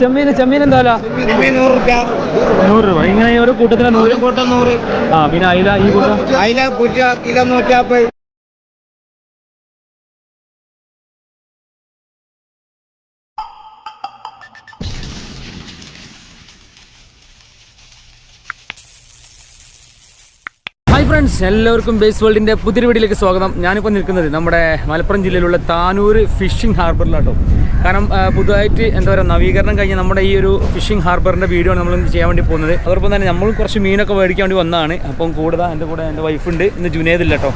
ചെമ്മീൻ ചെമ്മീൻ എന്താ നൂറ് രൂപ. ഇങ്ങനെ ഒരു കൂട്ടത്തിന് നൂറ് കൂട്ടം നൂറ്. ആ പിന്നെ അയില ഈ കൂട്ടം? അയില കുറ്റ കിലോ നൂറ്റാപ്പ് ഹായ് ഫ്രണ്ട്സ് എല്ലാവർക്കും ബേസ് വേൾഡിന്റെ പുതിയ വീഡിയോയിലേക്ക് സ്വാഗതം. ഞാനിപ്പോൾ നിൽക്കുന്നത് നമ്മുടെ മലപ്പുറം ജില്ലയിലുള്ള താനൂർ ഫിഷിംഗ് ഹാർബറിലാട്ടോ. കാരണം പുതുതായിട്ട് എന്താ പറയുക നവീകരണം കഴിഞ്ഞ് നമ്മുടെ ഈ ഒരു ഫിഷിംഗ് ഹാർബറിന്റെ വീഡിയോ ആണ് നമ്മൾ ചെയ്യാൻ വേണ്ടി പോകുന്നത്. അതോടൊപ്പം തന്നെ നമ്മൾ കുറച്ച് മീനൊക്കെ മേടിക്കാൻ വേണ്ടി വന്നതാണ്. അപ്പം കൂടുതൽ എന്റെ കൂടെ എന്റെ വൈഫുണ്ട് ഇന്ന് ജുനേദില്ല കേട്ടോ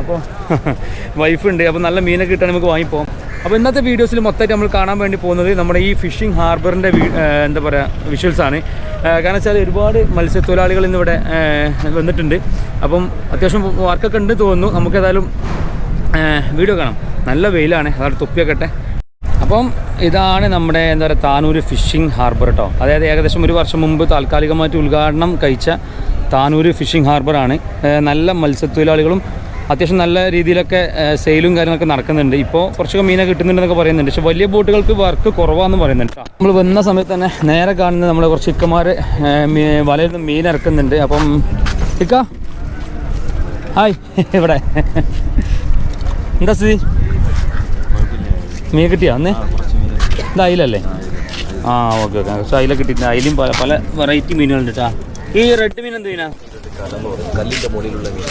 അപ്പോൾ വൈഫുണ്ട് അപ്പോൾ നല്ല മീനൊക്കെ കിട്ടാൻ നമുക്ക് വാങ്ങിപ്പോകാം അപ്പോൾ ഇന്നത്തെ വീഡിയോസിൽ മൊത്തമായിട്ട് നമ്മൾ കാണാൻ വേണ്ടി പോകുന്നത് നമ്മുടെ ഈ ഫിഷിംഗ് ഹാർബറിന്റെ എന്താ പറയുക വിഷ്വൽസാണ് കാരണം വെച്ചാൽ ഒരുപാട് മത്സ്യത്തൊഴിലാളികൾ ഇന്നിവിടെ വന്നിട്ടുണ്ട്. അപ്പം അത്യാവശ്യം വർക്കൊക്കെ ഉണ്ട് തോന്നുന്നു. നമുക്ക് ഏതായാലും വീഡിയോ കാണാം. നല്ല വെയിലാണ്. അതാണ് തൊപ്പിയൊക്കെ അപ്പം ഇതാണ് നമ്മുടെ എന്താ പറയുക താനൂർ ഫിഷിംഗ് ഹാർബർ കേട്ടോ അതായത് ഏകദേശം ഒരു വർഷം മുമ്പ് താൽക്കാലികമായിട്ട് ഉദ്ഘാടനം കഴിച്ച താനൂർ ഫിഷിംഗ് ഹാർബറാണ് നല്ല മത്സ്യത്തൊഴിലാളികളും അത്യാവശ്യം നല്ല രീതിയിലൊക്കെ സെയിലും കാര്യങ്ങളൊക്കെ നടക്കുന്നുണ്ട്. ഇപ്പോൾ കുറച്ചൊക്കെ മീനൊക്കെ കിട്ടുന്നുണ്ടെന്നൊക്കെ പറയുന്നുണ്ട്. പക്ഷേ വലിയ ബോട്ടുകൾക്ക് വർക്ക് കുറവാന്ന് പറയുന്നുണ്ട് നമ്മൾ വന്ന സമയത്ത് തന്നെ നേരെ കാണുന്നത് നമ്മൾ കുറച്ച് ഇക്കമാർ വലയിൽ നിന്ന് മീൻ ഇറക്കുന്നുണ്ട്. അപ്പം ഇക്ക. ഹായ്. ഇവിടെ. എന്താ സ്ഥിതി? മീൻ കിട്ടിയോ? അന്ന്? ഇത് അയിലല്ലേ? ആ ഓക്കെ ഓക്കെ. പക്ഷെ അയില കിട്ടിയിട്ടുണ്ട് അയിലും പല പല വെറൈറ്റി മീനുകളുണ്ട് കേട്ടോ ഈ റെഡ് മീൻ എന്ത് മീനാ?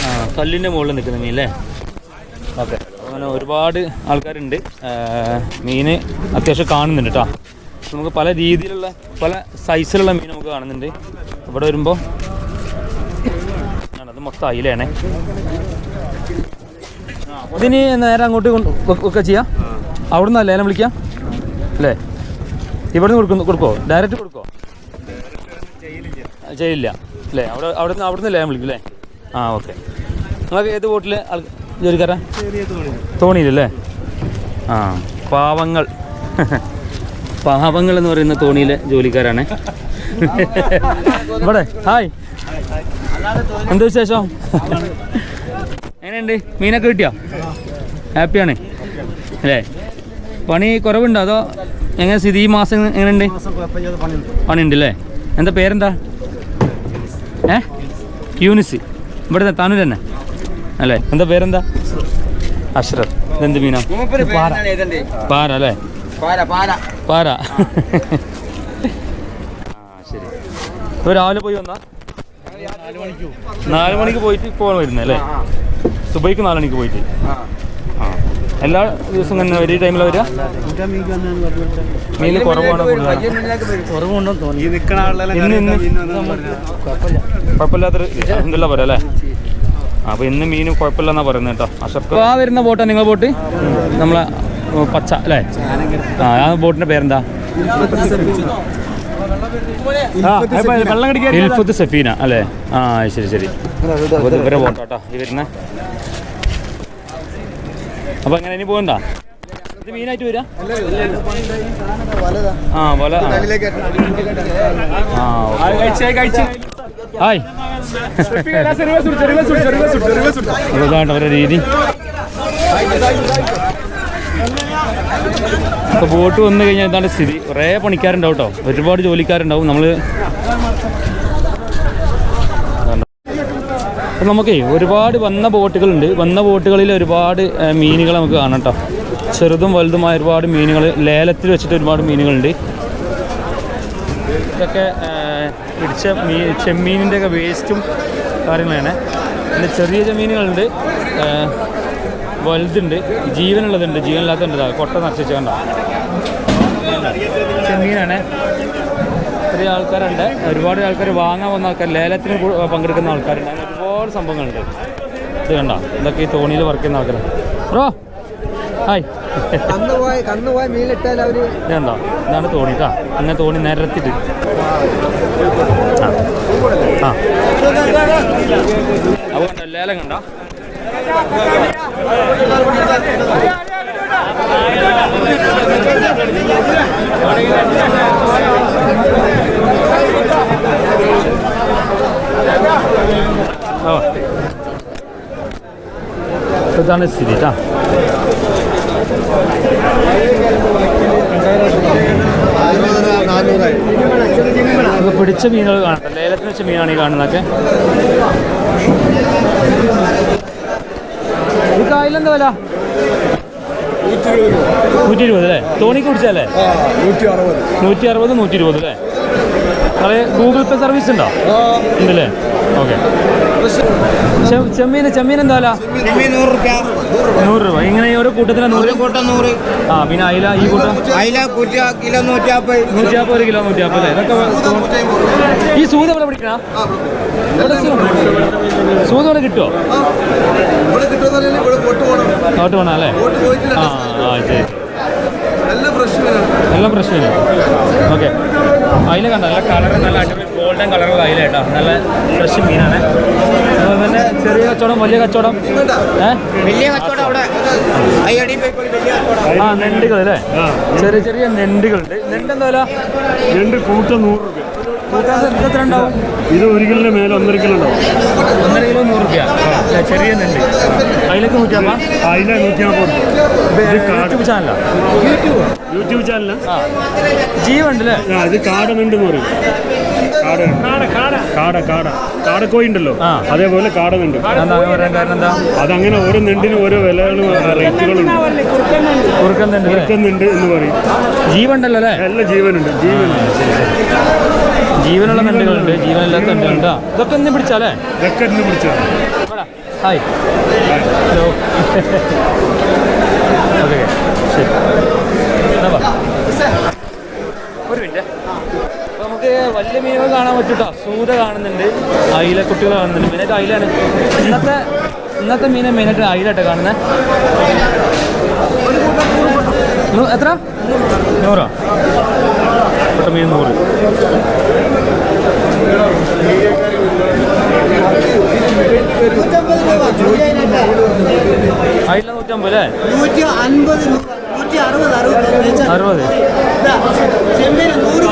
ആ കല്ലിന്റെ മുകളിൽ നിൽക്കുന്ന മീൻ അല്ലേ ഓക്കെ. അങ്ങനെ ഒരുപാട് ആൾക്കാരുണ്ട്. മീന് അത്യാവശ്യം കാണുന്നുണ്ട് കേട്ടോ നമുക്ക് പല രീതിയിലുള്ള പല സൈസിലുള്ള മീൻ നമുക്ക് കാണുന്നുണ്ട്. ഇവിടെ വരുമ്പോൾ അത് മൊത്തം അയിലാണേ ഇതിന് നേരെ അങ്ങോട്ട് ഒക്കെ വെക്ക- വെക്കുക അല്ലേ? എന്നെ വിളിക്കാം? അല്ലേ? ഇവിടുന്ന് കൊടുക്കുന്നു കൊടുക്കോ? ഡയറക്റ്റ് കൊടുക്കോ? ചെയ്യില്ല. അല്ലേ? അവിടെ അവിടുന്ന് അവിടുന്ന് ലേലം വിളിക്കും അല്ലേ? ആ ഓക്കെ. നിങ്ങൾക്ക് ഏത് ബോട്ടിൽ ജോലിക്കാരാ? തോണിയിലല്ലേ? ആ പാവങ്ങൾ. പാവങ്ങൾ എന്ന് പറയുന്ന തോണിയിലെ ജോലിക്കാരാണ്. ഇവിടെ ഹായ്. എന്ത് വിശേഷം? എങ്ങനെയുണ്ട്? മീനൊക്കെ കിട്ടിയോ? ഹാപ്പിയാണ്. അല്ലേ? പണി കുറവുണ്ടോ? അതോ എങ്ങനെ സ്ഥിതി? ഈ മാസം എങ്ങനെയുണ്ട്? പണിയുണ്ട്. അല്ലേ? എന്താ പേരെന്താ? ഏ? യൂനിസ്. ഇവിടെ താനൂർ തന്നെ. അല്ലേ? എന്താ പേരെന്താ? അഷ്റഫ്. എന്ത് മീനാ? പാര. അല്ലേ? പാര ശരി. ഇപ്പോൾ രാവിലെ പോയി വന്നാ? നാല് മണിക്ക്. പോയിട്ട് ഇപ്പോൾ വരുന്നത് അല്ലേ? സുബൈക്ക് നാല് മണിക്ക് പോയിട്ട്. എല്ലാ ദിവസവും തന്നെ ഒരേ ടൈമിൽ വരിക? മീൻ കുറവാണ് കുറവുണ്ടെന്ന് തോന്നി ഇന്ന് ഇന്ന് കുഴപ്പമില്ലാത്തൊരു എന്തെല്ലാം പറയാം അല്ലേ? അപ്പോൾ ഇന്ന് മീൻ കുഴപ്പമില്ലെന്നാ പറയുന്നത് കേട്ടോ അഷർക്ക് ആ വരുന്ന ബോട്ട് നിങ്ങളെ ബോട്ട്? നമ്മളെ പച്ച അല്ലേ? ആ ആ ബോട്ടിന്റെ പേരെന്താ? ഇൽഫത്ത് സഫീന അല്ലേ? ആ ശരി ശരി. ഇവരെ ബോട്ടാട്ടോ ഈ വരുന്ന. അപ്പോൾ അങ്ങനെ ഇനി പോകണ്ട ഇത് മീനായിട്ട് വരാ? ആ വല. ആ. ആ ഓക്കെ. ഹായ്. ഇതാണ് അവരുടെ രീതി. അപ്പൊ ബോട്ട് വന്നു കഴിഞ്ഞാൽ എന്താണ് സ്ഥിതി? കുറേ പണിക്കാരുണ്ടാവും കേട്ടോ ഒരുപാട് ജോലിക്കാരുണ്ടാവും. നമ്മൾ നമുക്കേ ഒരുപാട് വന്ന ബോട്ടുകളുണ്ട്. വന്ന ബോട്ടുകളിൽ ഒരുപാട് മീനുകൾ നമുക്ക് കാണാം കേട്ടോ. ചെറുതും വലുതുമായ ഒരുപാട് മീനുകൾ ലേലത്തിൽ വെച്ചിട്ട് ഒരുപാട് മീനുകളുണ്ട്. ഇതൊക്കെ പിടിച്ച മീൻ ചെമ്മീനിന്റെ ഒക്കെ വേസ്റ്റും കാര്യങ്ങളാണ്. പിന്നെ ചെറിയ ചെമ്മീനുകളുണ്ട്. വലുതുണ്ട്. ജീവനുള്ളതുണ്ട്. ജീവനില്ലാത്തതുണ്ട്. കൊട്ട നശിച്ചുകൊണ്ടാണ് ചെമ്മീനാണ്. ചെറിയ ആൾക്കാരുണ്ട്. ഒരുപാട് ആൾക്കാർ വാങ്ങാൻ വന്ന ആൾക്കാർ ലേലത്തിന് പങ്കെടുക്കുന്ന ആൾക്കാരുണ്ട്. അങ്ങനെ ഒരുപാട് സംഭവങ്ങളുണ്ട്. ഇത് കണ്ട? ഇതൊക്കെ ഈ തോണിയിൽ വർക്ക് ചെയ്യുന്ന ആൾക്കാർ ബ്രോ ഹായ്. ഇതാ ഇതാണ് തോണി കേട്ടോ അങ്ങനെ തോണി നിരത്തിട്ട് ആ. അപ്പോൾ ലേലം കണ്ട? ഇതാണ് സ്ഥിതി കേട്ടോ നമുക്ക് പിടിച്ച മീനുകൾ കാണാം. ലേലത്തിന് വെച്ച മീനാണ് ഈ കാണുന്നതൊക്കെ. ഈ കായലെന്താ വില? നൂറ്റി ഇരുപത് അല്ലേ? തോണിക്ക് കുടിച്ചല്ലേ നൂറ്റി അറുപത് നൂറ്റി അറുപത് നൂറ്റി ഇരുപത് അല്ലേ? അതെ ഗൂഗിൾ പേ സർവീസ് ഉണ്ടോ? ഉണ്ടല്ലേ? ഓക്കെ. ചെമ്മീൻ ചെമ്മീൻ എന്താ വില? നൂറ് രൂപ. ഇങ്ങനെ ഒരു കൂട്ടത്തിന് ഒരു കൂട്ടം നൂറ്. ആ പിന്നെ അയില ഈ കൂട്ടം അയില കിലോ നൂറ്റാപ്പത് നൂറ്റി നാൽപ്പത് ഒരു കിലോ നൂറ്റി നാൽപ്പത് അല്ലേ? ഇതൊക്കെ ഈ സൂത ഇവിടെ പിടിക്കണ? സൂത ഇവിടെ കിട്ടുമോ അങ്ങോട്ട് വേണം അല്ലേ? ആ ആ ശരി. നല്ല പ്രശ്നമില്ല ഓക്കെ. അയില കണ്ട? നല്ല കളർ നല്ല അടിപൊളി ഗോൾഡൻ കളറുള്ള അയില കേട്ടോ. നല്ല ഫ്രഷ് മീനാണ്. അതുപോലെ തന്നെ ചെറിയ കച്ചവടം വലിയ കച്ചവടം. വലിയ കച്ചവടം അവിടെ. ആ നെണ്ടുകൾ അല്ലേ? ചെറിയ ചെറിയ നെണ്ടുകളുണ്ട് നെണ്ട് എന്താ വില? രണ്ട് കൂട്ട നൂറ് രൂപ. ഇത് ഒരു കിലോ മേലെ ഒന്നര കിലോ ഉണ്ടാവും. ഒന്നര കിലോ നൂറ് രൂപ ചെറിയ നെണ്ട് അതിലേക്ക് അമ്പത്? അതിലെ നൂറ്റി അമ്പത് യൂട്യൂബ് ചാനലാ? യൂട്യൂബ്? ചാനലിന് ജീവണ്ടല്ലേ ഇത് കാടനുണ്ട് എന്ന് പറയും. കാട കാട കാട കാടക്കോയി ഉണ്ടല്ലോ. അതേപോലെ കാടനുണ്ട് അതങ്ങനെ ഓരോ നെണ്ടിനും ഓരോ വിലകളും റേറ്റുകളുണ്ട് കുറുക്കൻ നെണ്ട്. എന്ന് പറയും. ജീവണ്ടല്ലോ അല്ലേ? നല്ല ജീവനുണ്ട് ജീവനുണ്ട്. ജീവനുള്ള നെണ്ടുകളുണ്ട് ജീവനില്ലാത്ത നെണ്ടുകളുണ്ട്. ഇതൊക്കെ ഒന്ന് പിടിച്ചാലേ? ഇതൊക്കെ ഇന്ന് പിടിച്ചത് ഹായ്. ഹലോ. ഓക്കെ ശരി. ഒരു മിനിറ്റ്. അപ്പോൾ നമുക്ക് വലിയ മീനുകൾ കാണാൻ പറ്റൂട്ടോ. സൂത കാണുന്നുണ്ട്. അയില കുട്ടികൾ കാണുന്നുണ്ട് മെയിനായിട്ട് അയിലാണ്. ഇന്നത്തെ ഇന്നത്തെ മീനെ മെയിനായിട്ട് അയിലാട്ടോ കാണുന്നത് എത്ര? നൂറോ? മീൻ നൂറ്. അയില നൂറ്റമ്പത് അല്ലേ? നൂറ്റി അൻപത് നൂറ്റി അറുപത് അറുപത്. അറുപത് ഇതാ, ചെമ്മീന് നൂറ്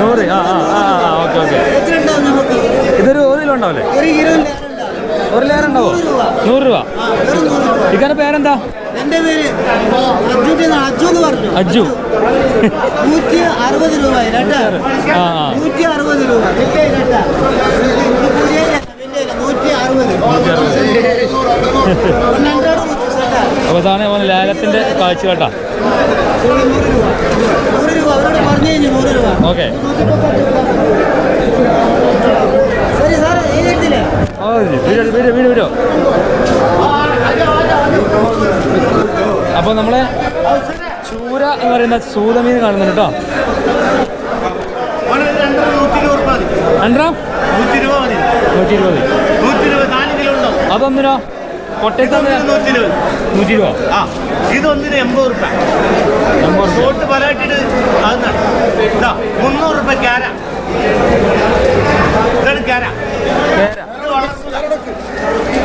നൂറ് ആ ആ ആ ഓക്കെ ഓക്കെ. ഇതൊരു ഒരു കിലോ ഉണ്ടാവില്ലേ? ഒരു കിലോ ഒരു ലേരം ഉണ്ടാവോ? നൂറ് രൂപ. ഇക്കാരുടെ പേരെന്താ? എന്റെ പേര് അജു എന്ന് പറഞ്ഞു. അജ്ജു നൂറ്റി അറുപത് രൂപ. നൂറ്റി അറുപത് രൂപ അപ്പോൾ ഇതാണ് ലാലത്തിന്റെ ലേലത്തിന്റെ കാഴ്ച കേട്ടാ. ഓക്കെ. ഓ വീട് വീട് വീട് വീടോ. അപ്പോൾ നമ്മളെ ചൂര എന്ന് പറയുന്ന സൂതമീൻ കാണുന്നുണ്ട് കേട്ടോ. രണ്ടാം നൂറ്റി രൂപ മതി. നൂറ്റി ഇരുപത് നൂറ്റി രൂപ നാല് കിലോ ഉണ്ടാവും അതൊന്നിനോ? കൊട്ടയത്ത് നൂറ്റി രൂപ നൂറ്റി രൂപ ആ ഇതൊന്നിന് എൺപത് റുപ്യ. എൺപത് റുപ്യ. തോട്ട് പലയിട്ടിട്ട് അതാണ് ഇതാ മുന്നൂറ് റുപ്യ ക്യാര. ഇതാണ് ക്യാര.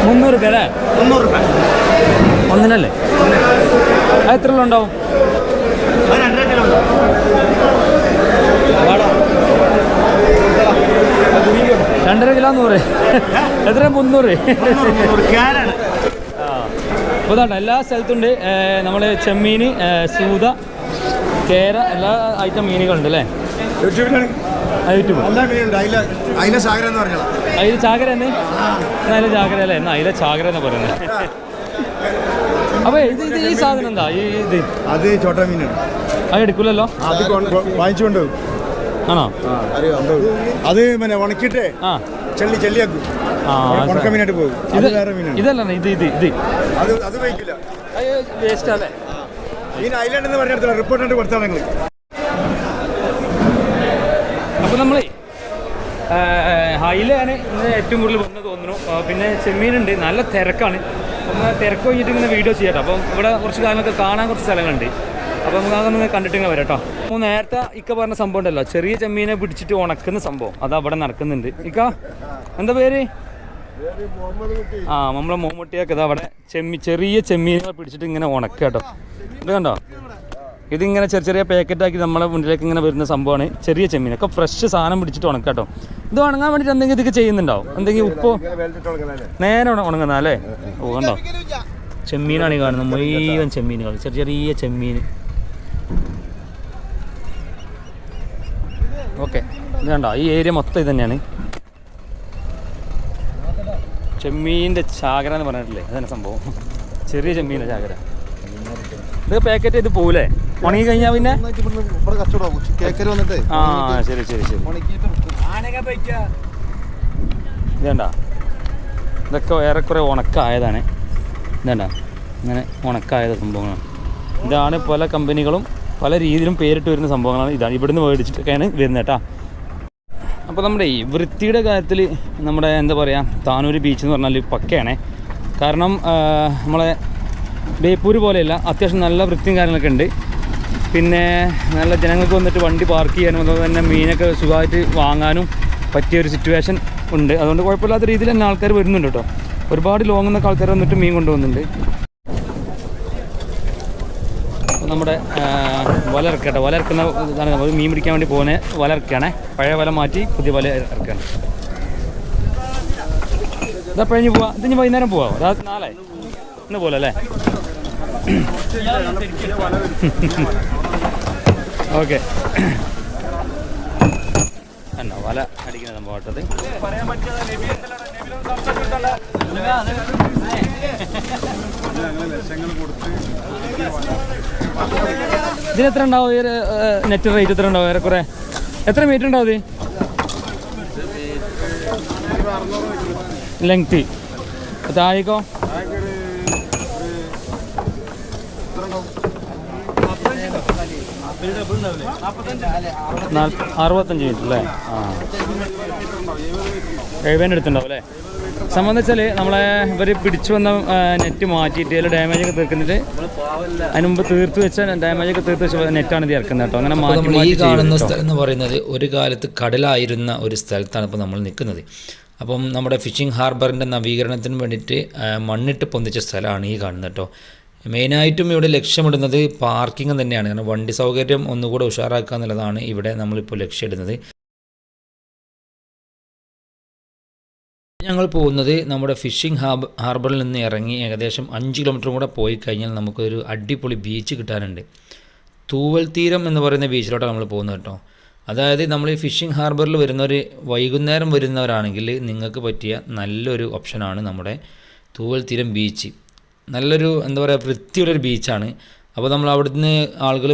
മുന്നൂറ് രൂപ അല്ലേ? മുന്നൂറ് റുപ്യ. ഒന്നിനല്ലേ? എത്ര ഉണ്ടാവും അത് രണ്ടര കിലോ ഉണ്ടാവും രണ്ടര കിലോ നൂറ് എത്ര മുന്നൂറ്. ക്യാരാണ് അപ്പോൾ ഇതാണ്ട് എല്ലാ സ്ഥലത്തുണ്ട്. നമ്മൾ ചെമ്മീൻ സൂത കേര എല്ലാ ഐറ്റം മീനുകളുണ്ട് അല്ലേ? യൂട്യൂബ്. അതിലെ സാഗരം എന്ന് പറഞ്ഞാൽ അതിൽ ചാകര തന്നെ ചാകര അല്ലേ? എന്നാ അതിലെ ചാകര എന്ന് പറയുന്നത് അപ്പൊ ഇത് ഇത് ഈ സാധനം എന്താ? ഈ ഇത്? അത് ചോട്ട മീനാണ്. അത് എടുക്കില്ലല്ലോ അത് വാങ്ങിച്ചുകൊണ്ട് ആണോ? അത് പിന്നെ ഉണക്കിട്ടേ ആ. ചെള്ളി ചെള്ളിയാക്കും. മീനായിട്ട് പോകും. ഇത് അത് വേറെ മീനാണ്. ഇതല്ല ഇത് ഇത് ഇത്. അത് അത് വയ്ക്കില്ല വേസ്റ്റ് അല്ലേ മീൻ ഐലൻഡ് എന്ന് പറഞ്ഞിടത്തില്ല റിപ്പോർട്ട് കൊടുത്താണ് നിങ്ങൾ അപ്പോൾ നമ്മളേ ഹൈലാണ് ഇന്ന് ഏറ്റവും കൂടുതൽ വന്ന് തോന്നുന്നു. പിന്നെ ചെമ്മീനുണ്ട് നല്ല തിരക്കാണ്. ഒന്ന് തിരക്ക് കഴിഞ്ഞിട്ട് ഇങ്ങനെ വീഡിയോ ചെയ്യട്ടോ. അപ്പം ഇവിടെ കുറച്ച് കാര്യങ്ങളൊക്കെ കാണാൻ കുറച്ച് സ്ഥലങ്ങളുണ്ട്. അപ്പോൾ നമുക്ക് അതൊന്ന് കണ്ടിട്ട് ഇങ്ങനെ വരാം കേട്ടോ അപ്പോൾ നേരത്തെ ഇക്ക പറഞ്ഞ സംഭവം ഉണ്ടല്ലോ. ചെറിയ ചെമ്മീനെ പിടിച്ചിട്ട് ഉണക്കുന്ന സംഭവം. അത് അവിടെ നടക്കുന്നുണ്ട്. ഇക്ക എന്താ പേര്? ആ നമ്മളെ മോമൂട്ടിയൊക്കെ ഇതാ അവിടെ ചെമ്മി ചെറിയ ചെമ്മീനുകൾ പിടിച്ചിട്ട് ഇങ്ങനെ ഉണക്കുക കേട്ടോ. ഇത് കണ്ടോ? ഇതിങ്ങനെ ചെറിയ ചെറിയ പാക്കറ്റാക്കി നമ്മളെ മുന്നിലേക്ക് ഇങ്ങനെ വരുന്ന സംഭവമാണ്. ചെറിയ ചെമ്മീൻ ഒക്കെ ഫ്രഷ് സാധനം പിടിച്ചിട്ട് ഉണക്കുക കേട്ടോ. ഇത് ഉണങ്ങാൻ വേണ്ടിയിട്ട് എന്തെങ്കിലും ഇതൊക്കെ ചെയ്യുന്നുണ്ടാവും? എന്തെങ്കിലും ഉപ്പോ? നേരെ ഉണ- ഉണങ്ങുന്ന അല്ലേ? ഓ കണ്ടോ? ചെമ്മീനാണ് ഈ കാണുന്നത്. മുഴുവൻ ചെമ്മീനുകൾ ചെറിയ ചെറിയ ചെമ്മീൻ. ഓക്കെ. ഇത് കണ്ടോ? ഈ ഏരിയ മൊത്തം ഇത് തന്നെയാണ്. ചെമ്മീന്റെ ചാകര എന്ന് പറഞ്ഞിട്ടില്ലേ? അതന്നെ സംഭവം. ചെറിയ ചെമ്മീന്റെ ചാകര. ഇത് പാക്കറ്റ് ചെയ്ത് പോകൂലേ ഉണങ്ങി കഴിഞ്ഞാൽ പിന്നെ? ആ ശരി ശരി ശരി. ഇതേണ്ട? ഇതൊക്കെ ഏറെക്കുറെ ഉണക്കായതാണ്. ഇതേണ്ട? ഇങ്ങനെ ഉണക്കായത് സംഭവങ്ങളാണ്. ഇതാണ് പല കമ്പനികളും പല രീതിയിലും പേരിട്ട് വരുന്ന സംഭവങ്ങളാണ് ഇതാണ്. ഇവിടുന്ന് മേടിച്ചിട്ടൊക്കെയാണ് വരുന്നത് കേട്ടോ. അപ്പോൾ നമ്മുടെ ഈ വൃത്തിയുടെ കാര്യത്തിൽ നമ്മുടെ എന്താ പറയുക താനൂർ ബീച്ച് എന്ന് പറഞ്ഞാൽ പക്കയാണേ. കാരണം നമ്മളെ ബേപ്പൂര് പോലെയല്ല അത്യാവശ്യം നല്ല വൃത്തിയും കാര്യങ്ങളൊക്കെ ഉണ്ട്. പിന്നെ നല്ല ജനങ്ങൾക്ക് വന്നിട്ട് വണ്ടി പാർക്ക് ചെയ്യാനും അതുപോലെ തന്നെ മീനൊക്കെ സുഖമായിട്ട് വാങ്ങാനും പറ്റിയ ഒരു സിറ്റുവേഷൻ ഉണ്ട്. അതുകൊണ്ട് കുഴപ്പമില്ലാത്ത രീതിയിൽ തന്നെ ആൾക്കാർ വരുന്നുണ്ട് കേട്ടോ. ഒരുപാട് ലോങ്ങിൽ ആൾക്കാർ വന്നിട്ട് മീൻ കൊണ്ടുപോകുന്നുണ്ട് അപ്പോൾ നമ്മുടെ വലർക്കട്ടെ വലർക്കുന്ന ഇതാണ് നമ്മൾ മീൻ പിടിക്കാൻ വേണ്ടി പോകുന്നത് വല പഴയ വല മാറ്റി പുതിയ വല ഇറക്കുകയാണ് ഇതാ കഴിഞ്ഞ് പോവാ. ഇത് വൈകുന്നേരം പോവാ. അതാ നാളെ. ഇന്ന് പോലെ അല്ലേ? ഓക്കെ. എന്നാ വല അടിക്കുന്ന സംഭവം ഇതിന് എത്ര ഉണ്ടാവും? ഈ നെറ്റ് റേറ്റ് എത്ര ഉണ്ടാവും? ഏറെക്കുറെ? എത്ര മീറ്റർ ഉണ്ടാവും ഇത്? ലെങ്ത് താഴേക്കോ അറുപത്തഞ്ച് മീറ്റർ അല്ലേ ആ. എഴുപതിന് എടുത്തുണ്ടാവും അല്ലേ സംബന്ധിച്ചാൽ നമ്മളെ ഇവർ പിടിച്ചു വന്ന നെറ്റ് മാറ്റിയിട്ട് അതിൽ ഡാമേജ് ഒക്കെ തീർക്കുന്നിട്ട് അതിന് മുമ്പ് തീർത്ത് വെച്ച ഡാമേജ് ഒക്കെ തീർത്ത് വെച്ച നെറ്റാണ് ഇത് ഇറക്കുന്നത് കേട്ടോ. അങ്ങനെ മാറ്റി ഈ കാണുന്ന സ്ഥലം എന്ന് പറയുന്നത് ഒരു കാലത്ത് കടലായിരുന്ന ഒരു സ്ഥലത്താണ് ഇപ്പോൾ നമ്മൾ നിൽക്കുന്നത്. അപ്പം നമ്മുടെ ഫിഷിംഗ് ഹാർബറിന്റെ നവീകരണത്തിന് വേണ്ടിയിട്ട് മണ്ണിട്ട് പൊന്തിച്ച സ്ഥലമാണ് ഈ കാണുന്നത് കേട്ടോ. മെയിനായിട്ടും ഇവിടെ ലക്ഷ്യമിടുന്നത് പാർക്കിംഗ് തന്നെയാണ്. കാരണം വണ്ടി സൗകര്യം ഒന്നുകൂടെ ഉഷാറാക്കുക എന്നുള്ളതാണ് ഇവിടെ നമ്മളിപ്പോൾ ലക്ഷ്യമിടുന്നത്. ഞങ്ങൾ പോകുന്നത് നമ്മുടെ ഫിഷിംഗ് ഹാബ് ഹാർബറിൽ നിന്ന് ഇറങ്ങി ഏകദേശം അഞ്ച് കിലോമീറ്റർ കൂടെ പോയി കഴിഞ്ഞാൽ നമുക്കൊരു അടിപൊളി ബീച്ച് കിട്ടാനുണ്ട്. തൂവൽ തീരം എന്ന് പറയുന്ന ബീച്ചിലോട്ടാണ് നമ്മൾ പോകുന്നത് കേട്ടോ. അതായത് നമ്മൾ ഈ ഫിഷിംഗ് ഹാർബറിൽ വരുന്നവർ വൈകുന്നേരം വരുന്നവരാണെങ്കിൽ നിങ്ങൾക്ക് പറ്റിയ നല്ലൊരു ഓപ്ഷനാണ് നമ്മുടെ തൂവൽ തീരം ബീച്ച്. നല്ലൊരു എന്താ പറയുക വൃത്തിയുള്ളൊരു ബീച്ചാണ്. അപ്പോൾ നമ്മൾ അവിടുന്ന് ആളുകൾ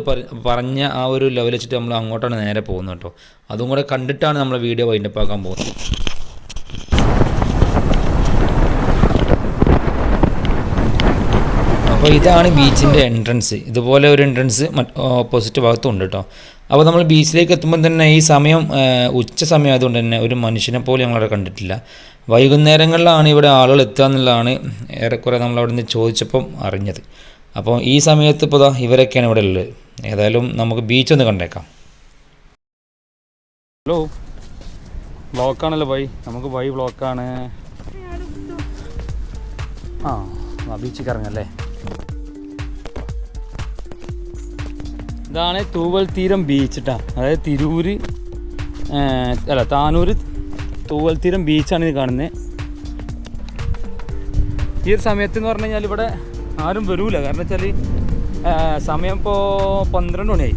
പറഞ്ഞ ആ ഒരു ലെവൽ വെച്ചിട്ട് നമ്മൾ അങ്ങോട്ടാണ് നേരെ പോകുന്നത് കേട്ടോ. അതും കൂടെ കണ്ടിട്ടാണ് നമ്മൾ വീഡിയോ വൈൻഡപ്പ് ആക്കാൻ പോകുന്നത്. അപ്പോൾ ഇതാണ് ബീച്ചിന്റെ എൻട്രൻസ് ഇതുപോലെ ഒരു എൻട്രൻസ് ഓപ്പോസിറ്റ് ഭാഗത്തും ഉണ്ട് കേട്ടോ. അപ്പോൾ നമ്മൾ ബീച്ചിലേക്ക് എത്തുമ്പോൾ തന്നെ ഈ സമയം ഉച്ച സമയം ആയതുകൊണ്ട് തന്നെ ഒരു മനുഷ്യനെ പോലും ഞങ്ങളവിടെ കണ്ടിട്ടില്ല. വൈകുന്നേരങ്ങളിലാണ് ഇവിടെ ആളുകൾ എത്തുക എന്നുള്ളതാണ് ഏറെക്കുറെ നമ്മൾ അവിടെ നിന്ന് ചോദിച്ചപ്പം അറിഞ്ഞത്. അപ്പോൾ ഈ സമയത്ത് ഇപ്പോൾ ഇവരൊക്കെയാണ് ഇവിടെ ഉള്ളത്. ഏതായാലും നമുക്ക് ബീച്ച് ഒന്ന് കണ്ടേക്കാം. ഹലോ ബ്ലോക്കാണല്ലോ വൈ നമുക്ക് വൈ ബ്ലോക്കാണ് ആ ബീച്ചിൽ ഇറങ്ങല്ലേ ഇതാണ് തൂവൽ തീരം ബീച്ച് കേട്ടോ അതായത് തിരൂര് അല്ല താനൂർ തൂവൽ തീരം ബീച്ചാണ് ഇത് കാണുന്നത് ഈ ഒരു സമയത്ത് എന്ന് പറഞ്ഞു കഴിഞ്ഞാൽ ഇവിടെ ആരും വരൂല. കാരണം വെച്ചാൽ സമയം ഇപ്പോൾ പന്ത്രണ്ട് മണിയായി.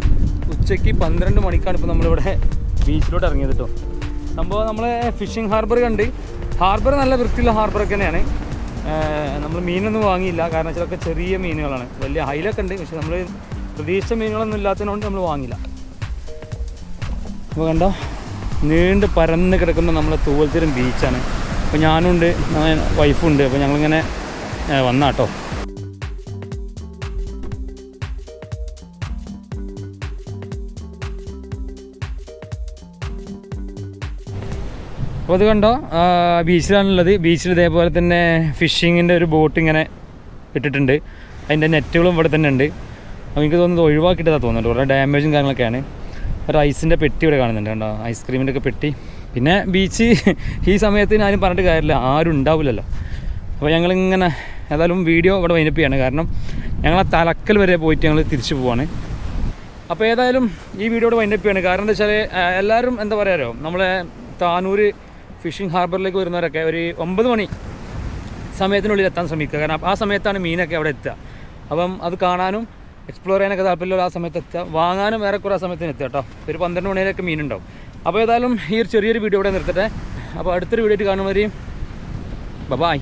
ഉച്ചയ്ക്ക് പന്ത്രണ്ട് മണിക്കാണ് ഇപ്പോൾ നമ്മളിവിടെ ബീച്ചിലോട്ട് ഇറങ്ങിയത് കേട്ടോ സംഭവം നമ്മൾ ഫിഷിംഗ് ഹാർബർ കണ്ട്. ഹാർബർ നല്ല വൃത്തിയുള്ള ഹാർബറൊക്കെ തന്നെയാണ്. നമ്മൾ മീനൊന്നും വാങ്ങിയില്ല. കാരണം വെച്ചാൽ ഒക്കെ ചെറിയ മീനുകളാണ്. വലിയ ഹൈലൊക്കെ ഉണ്ട്. പക്ഷെ നമ്മൾ പ്രതീക്ഷിച്ച മീനുകളൊന്നും ഇല്ലാത്തതിനോണ്ട് നമ്മൾ വാങ്ങില്ല അപ്പോൾ കണ്ടോ? നീണ്ട് പരന്ന് കിടക്കുന്ന നമ്മളെ തൂവൽത്തരം ബീച്ചാണ്. അപ്പോൾ ഞാനുണ്ട് വൈഫുണ്ട്. അപ്പോൾ ഞങ്ങളിങ്ങനെ വന്നാട്ടോ. അപ്പോൾ അത് കണ്ടോ? ബീച്ചിലാണുള്ളത്. ബീച്ചിൽ ഇതേപോലെ തന്നെ ഫിഷിങ്ങിന്റെ ഒരു ബോട്ട് ഇങ്ങനെ ഇട്ടിട്ടുണ്ട്. അതിന്റെ നെറ്റുകളും ഇവിടെ തന്നെ ഉണ്ട്. അപ്പോൾ എനിക്ക് തോന്നുന്നത് ഒഴിവാക്കിയിട്ടതാണ് തോന്നുന്നുണ്ട് കുറേ ഡാമേജും കാര്യങ്ങളൊക്കെയാണ്. ഒരു ഐസിന്റെ പെട്ടി ഇവിടെ കാണുന്നുണ്ട് കേട്ടോ ഐസ്ക്രീമിന്റെ ഒക്കെ പെട്ടി. പിന്നെ ബീച്ച് ഈ സമയത്തിന് ആരും പറഞ്ഞിട്ട് കാര്യമില്ല. ആരും ഉണ്ടാവില്ലല്ലോ അപ്പോൾ ഞങ്ങളിങ്ങനെ ഏതായാലും വീഡിയോ ഇവിടെ വൈൻഡപ്പ് ചെയ്യാണ്. കാരണം ഞങ്ങൾ ആ തലക്കൽ വരെ പോയിട്ട് ഞങ്ങൾ തിരിച്ചു പോവാണ്. അപ്പോൾ ഏതായാലും ഈ വീഡിയോയുടെ വൈൻഡപ്പ് ചെയ്യാണ്. കാരണം എന്താ വെച്ചാൽ എല്ലാവരും എന്താ പറയാമോ നമ്മളെ താനൂർ ഫിഷിംഗ് ഹാർബറിലേക്ക് വരുന്നവരൊക്കെ ഒരു ഒമ്പത് മണി സമയത്തിനുള്ളിൽ എത്താൻ ശ്രമിക്കുക. കാരണം ആ സമയത്താണ് മീനൊക്കെ അവിടെ എത്തുക. അപ്പം അത് കാണാനും എക്സ്പ്ലോർ ചെയ്യാനൊക്കെ താല്പര്യമുള്ള ആ സമയത്ത് എത്തുക. വാങ്ങാനും വേറെ കുറേ സമയത്തിന് എത്തുക കേട്ടോ. ഒരു പന്ത്രണ്ട് മണിയിലൊക്കെ മീനുണ്ടാവും. അപ്പോൾ ഏതായാലും ഈ ഒരു ചെറിയൊരു വീഡിയോ ഇവിടെ നിർത്തട്ടെ. അപ്പോൾ അടുത്തൊരു വീഡിയോ ആയിട്ട് കാണുന്നവരെയും ബൈ